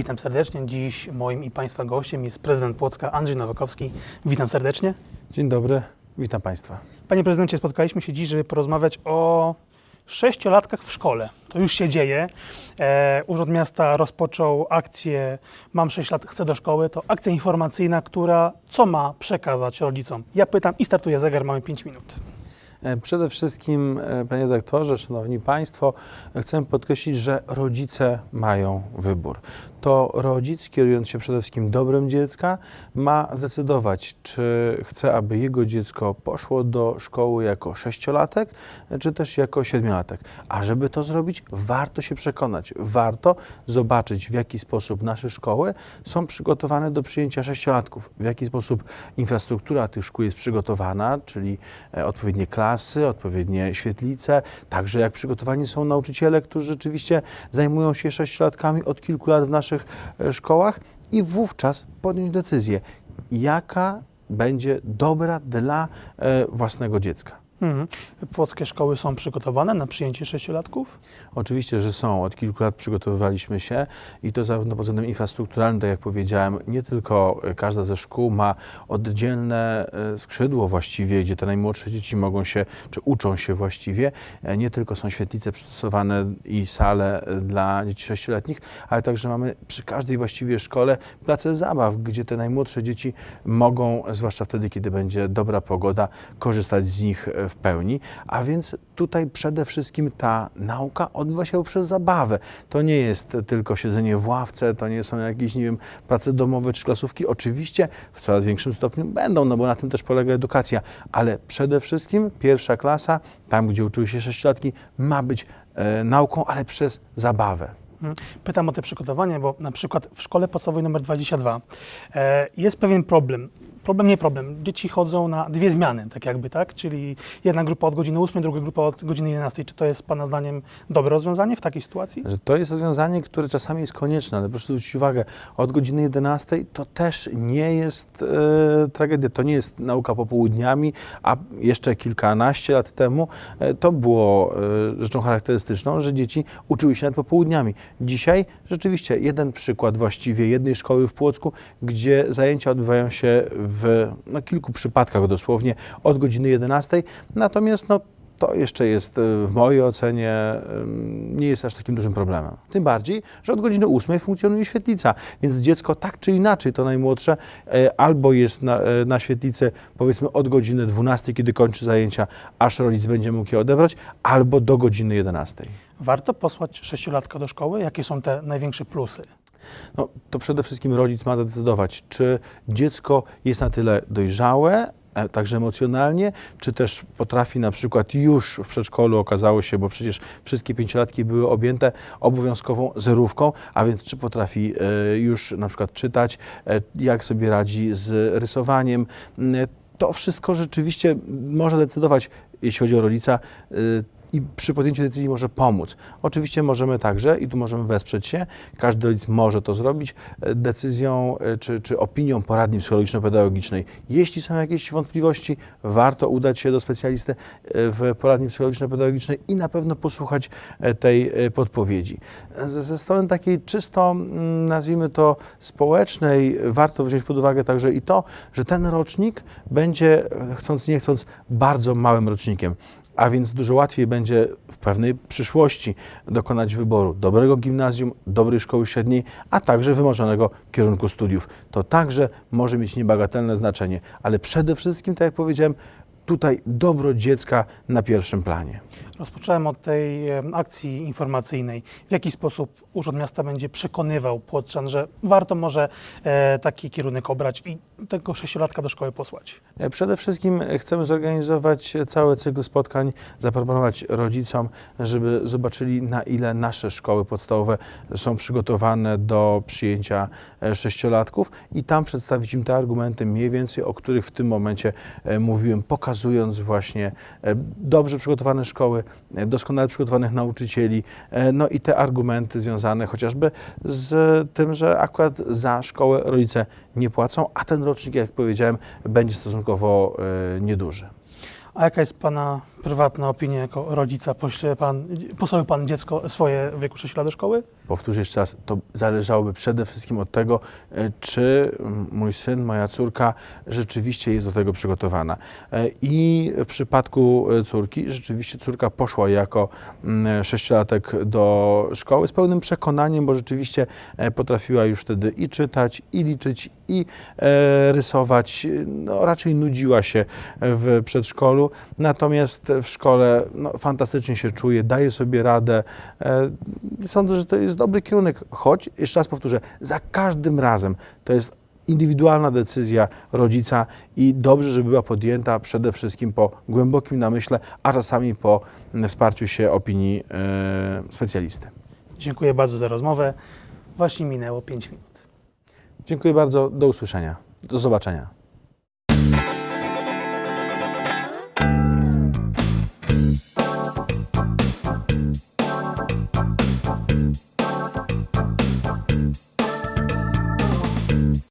Witam serdecznie. Dziś moim i Państwa gościem jest prezydent Płocka Andrzej Nowakowski. Witam serdecznie. Dzień dobry, witam Państwa. Panie prezydencie, spotkaliśmy się dziś, żeby porozmawiać o sześciolatkach w szkole. To już się dzieje. E, Urząd Miasta rozpoczął akcję Mam 6 lat, chcę do szkoły. To akcja informacyjna, która co ma przekazać rodzicom? Ja pytam i startuje zegar, mamy 5 minut. E, Przede wszystkim, e, Panie Doktorze, Szanowni Państwo, chcę podkreślić, że rodzice mają wybór. To rodzic, kierując się przede wszystkim dobrem dziecka, ma zdecydować, czy chce, aby jego dziecko poszło do szkoły jako sześciolatek, e, czy też jako siedmiolatek. A żeby to zrobić, warto się przekonać, warto zobaczyć, w jaki sposób nasze szkoły są przygotowane do przyjęcia sześciolatków, w jaki sposób infrastruktura tych szkół jest przygotowana, czyli odpowiednie klasy, odpowiednie świetlice, także jak przygotowani są nauczyciele, którzy rzeczywiście zajmują się sześciolatkami od kilku lat w naszych e, szkołach i wówczas podjąć decyzję, jaka będzie dobra dla e, własnego dziecka. Mhm. Płockie szkoły są przygotowane na przyjęcie sześciolatków? Oczywiście, że są. Od kilku lat przygotowywaliśmy się i to zarówno pod względem infrastrukturalnym, tak jak powiedziałem, nie tylko każda ze szkół ma oddzielne e, skrzydło właściwie, gdzie te najmłodsze dzieci mogą się, czy uczą się właściwie. E, Nie tylko są świetlice przystosowane i sale e, dla dzieci sześcioletnich, ale także mamy przy każdej właściwie szkole place zabaw, gdzie te najmłodsze dzieci mogą, zwłaszcza wtedy, kiedy będzie dobra pogoda, korzystać z nich w pełni. A więc tutaj przede wszystkim ta nauka odbywa się poprzez zabawę. To nie jest tylko siedzenie w ławce, to nie są jakieś, nie wiem, prace domowe czy klasówki. Oczywiście w coraz większym stopniu będą, no bo na tym też polega edukacja, ale przede wszystkim pierwsza klasa, tam gdzie uczyły się sześciolatki, ma być e, nauką, ale przez zabawę. Mhm. Pytam o te przygotowania, bo na przykład w szkole podstawowej nr 22 e, jest pewien problem. Problem, nie problem. Dzieci chodzą na dwie zmiany, tak jakby, tak? Czyli jedna grupa od godziny 8, druga grupa od godziny 11. Czy to jest Pana zdaniem dobre rozwiązanie w takiej sytuacji? Że to jest rozwiązanie, które czasami jest konieczne, ale proszę zwrócić uwagę, od godziny 11 to też nie jest e, tragedia, to nie jest nauka popołudniami, a jeszcze kilkanaście lat temu e, to było e, rzeczą charakterystyczną, że dzieci uczyły się nad popołudniami. Dzisiaj. Rzeczywiście jeden przykład właściwie jednej szkoły w Płocku, gdzie zajęcia odbywają się w no, kilku przypadkach dosłownie od godziny 11, natomiast no, to jeszcze jest e, w mojej ocenie nie jest aż takim dużym problemem. Tym bardziej, że od godziny 8 funkcjonuje świetlica, więc dziecko tak czy inaczej, to najmłodsze, e, albo jest na, e, na świetlicy powiedzmy od godziny 12, kiedy kończy zajęcia, aż rodzic będzie mógł je odebrać, albo do godziny 11. Warto posłać sześciolatka do szkoły? Jakie są te największe plusy? No, to przede wszystkim rodzic ma zadecydować, czy dziecko jest na tyle dojrzałe, także emocjonalnie, czy też potrafi na przykład już w przedszkolu okazało się, bo przecież wszystkie pięciolatki były objęte obowiązkową zerówką, a więc czy potrafi e, już na przykład czytać, e, jak sobie radzi z rysowaniem. To wszystko rzeczywiście może decydować, jeśli chodzi o rodzica, e, i przy podjęciu decyzji może pomóc. Oczywiście możemy także, i tu możemy wesprzeć się, każdy rodzic może to zrobić e, decyzją e, czy, czy opinią poradni psychologiczno-pedagogicznej. Jeśli są jakieś wątpliwości, warto udać się do specjalisty e, w poradni psychologiczno-pedagogicznej i na pewno posłuchać tej podpowiedzi. Ze, ze strony takiej czysto, mm, nazwijmy to społecznej, warto wziąć pod uwagę także i to, że ten rocznik będzie, chcąc nie chcąc, bardzo małym rocznikiem a więc dużo łatwiej będzie w pewnej przyszłości dokonać wyboru dobrego gimnazjum, dobrej szkoły średniej, a także wymarzonego kierunku studiów. To także może mieć niebagatelne znaczenie, ale przede wszystkim, tak jak powiedziałem, tutaj dobro dziecka na pierwszym planie. Rozpocząłem od tej e, akcji informacyjnej. W jaki sposób Urząd Miasta będzie przekonywał Płotrzan, że warto może e, taki kierunek obrać i tego sześciolatka do szkoły posłać? E, Przede wszystkim chcemy zorganizować cały cykl spotkań, zaproponować rodzicom, żeby zobaczyli, na ile nasze szkoły podstawowe są przygotowane do przyjęcia sześciolatków i tam przedstawić im te argumenty, mniej więcej, o których w tym momencie mówiłem, pokazując właśnie dobrze przygotowane szkoły, doskonale przygotowanych nauczycieli, e, no i te argumenty związane chociażby z tym, że akurat za szkołę rodzice nie płacą, a ten rocznik, jak powiedziałem, będzie stosunkowo e, nieduży. A jaka jest Pana prywatna opinia jako rodzica. Pośle pan, posłał pan dziecko swoje w wieku 6 lat do szkoły? Powtórzę jeszcze raz, to zależałoby przede wszystkim od tego, e, czy mój syn, moja córka rzeczywiście jest do tego przygotowana. E, I w przypadku e, córki, rzeczywiście córka poszła jako mm, sześciolatek do szkoły z pełnym przekonaniem, bo rzeczywiście potrafiła już wtedy i czytać, i liczyć, i rysować. No, raczej nudziła się w przedszkolu, natomiast w szkole no, fantastycznie się czuje, daje sobie radę. E, Sądzę, że to jest dobry kierunek, choć, jeszcze raz powtórzę, za każdym razem to jest indywidualna decyzja rodzica i dobrze, żeby była podjęta przede wszystkim po głębokim namyśle, a czasami po wsparciu się opinii e, specjalisty. Dziękuję bardzo za rozmowę. Właśnie minęło 5 minut. Dziękuję bardzo, do usłyszenia, do zobaczenia.